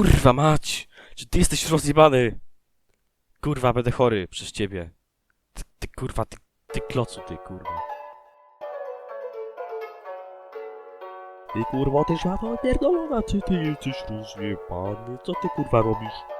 Kurwa mać! Czy ty jesteś rozjebany? Kurwa, będę chory przez ciebie. Ty, ty kurwa, ty, ty klocu, ty kurwa. Ty kurwa, ty żaba pierdolona, czy ty jesteś rozjebany? Co ty kurwa robisz?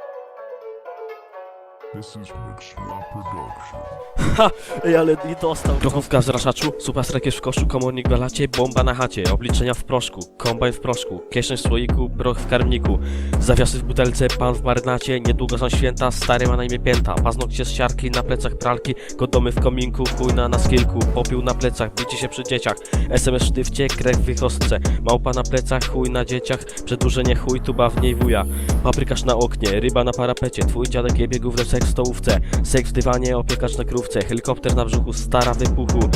Ha! Ej, ale nie dostał. Grochówka w zraszaczu, supa strakiesz w koszu, komornik w lacie, bomba na chacie, obliczenia w proszku, kombajn w proszku, kieszeń w słoiku, broch w karmniku, zawiasy w butelce, pan w marynacie, niedługo są święta, stary ma na imię pięta, paznokcie z siarki, na plecach pralki, godomy w kominku, chuj na naskilku, popiół na plecach, bicie się przy dzieciach, SMS w sztywcie, krew w wychostce, małpa na plecach, chuj na dzieciach, przedłużenie chuj, tuba w niej wuja, paprykarz na oknie, ryba na parapecie, twój dziadek jebie gówno seks w stołówce, seks w dywanie, opiekacz na krówce, helikopter na brzuchu, stara wypuchu.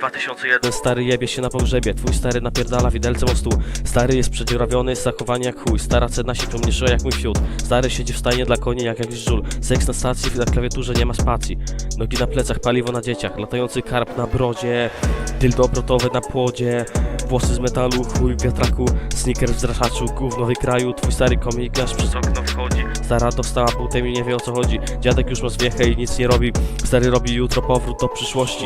2001 stary jebie się na pogrzebie, twój stary napierdala widelce mostu Stary jest przedziurawiony, zachowany jak chuj. Stara cena się pomniejszyła jak mój fiut. Stary siedzi w stajnie dla koni jak jakiś żul. Seks na stacji, na klawiaturze nie ma spacji. Nogi na plecach, paliwo na dzieciach. Latający karp na brodzie. Dildo obrotowe na płodzie. Włosy z metalu, chuj w wiatraku. Sneaker w zraszaczu, gówno w kraju. Twój stary komikasz przez okno wchodzi. Stara dostała butem i nie wie o co chodzi. Dziadek już ma zwiechę i nic nie robi. Stary robi jutro powrót do przyszłości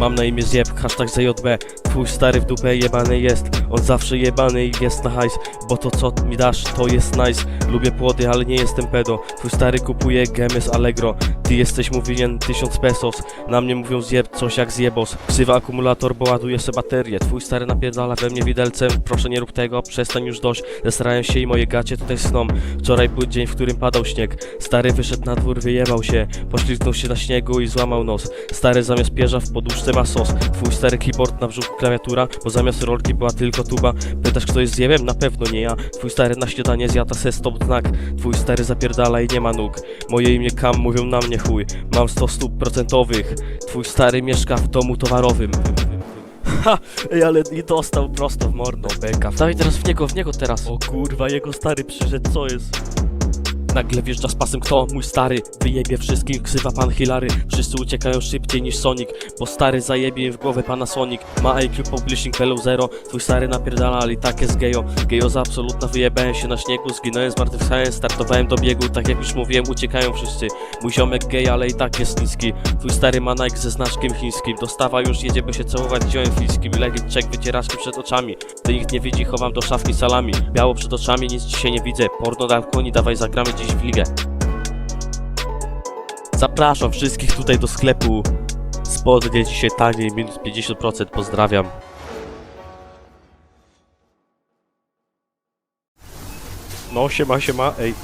Mam na imię Zjeb, hashtag ZJB Twój stary w dupę jebany jest. On zawsze jebany jest na hajs. Bo to co mi dasz, to jest nice. Lubię płody, ale nie jestem pedo. Twój stary kupuje gemy z Allegro. Ty jesteś mu winien tysiąc pesos. Na mnie mówią zjeb, coś jak zjebos. Ksywa akumulator, bo ładuje se baterię Twój stary napierdala we mnie widelcem. Proszę nie rób tego, przestań już dość. Zesrałem się i moje gacie tutaj sną. Wczoraj był dzień, w którym padał śnieg. Stary wyszedł na dwór, wyjebał się. Poślizgnął się na śniegu i złamał nos. Stary zamiast pierza w poduszce ma sos Twój stary keyboard na brzuchu klawiatura Bo zamiast rolki była tylko tuba Pytasz kto jest zjebem? Na pewno nie ja Twój stary na śniadanie zjada se stop znak Twój stary zapierdala i nie ma nóg Moje imię Kam, mówią na mnie chuj Mam 100 stóp procentowych Twój stary mieszka w domu towarowym Ha! Ej, ale nie dostał prosto w mordo, beka. Dawaj teraz w niego, w niego teraz. O kurwa, jego stary przyszedł, co jest? Nagle wjeżdża z pasem kto? Mój stary. Wyjebie wszystkim, ksywa pan Hilary Wszyscy uciekają szybciej niż Sonic. Bo stary zajebie im w głowę pana Sonic. Ma IQ publishing Hello Zero. Twój stary napierdala, ale i tak jest gejo. Gejoza absolutna, wyjebałem się na śniegu. Zginąłem, zmartwychwstałem, startowałem do biegu. Tak jak już mówiłem, uciekają wszyscy. Mój ziomek gej, ale i tak jest niski. Twój stary ma Nike ze znaczkiem chińskim. Dostawa już jedzie, by się całować z ziołem fińskim Legit czek wycieraczki przed oczami. Gdy nikt nie widzi, chowam do szafki salami. Biało przed oczami, nic dzisiaj nie widzę. Porno dal koni, dawaj zagramy dziś w ligę. Zapraszam wszystkich tutaj do sklepu. Spodnie dzisiaj taniej, minus 50% Pozdrawiam. No siema, siema, ej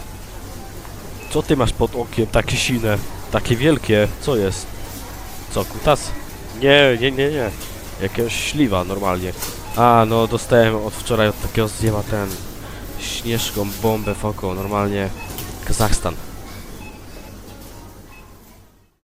Co ty masz pod okiem, takie sine? Takie wielkie, co jest? Co, kutas? Nie, nie, nie, nie. Jakiegoś śliwa normalnie. A, no dostałem od wczoraj od takiego zjema ten Śnieżką bombę w oko, normalnie Kazachstan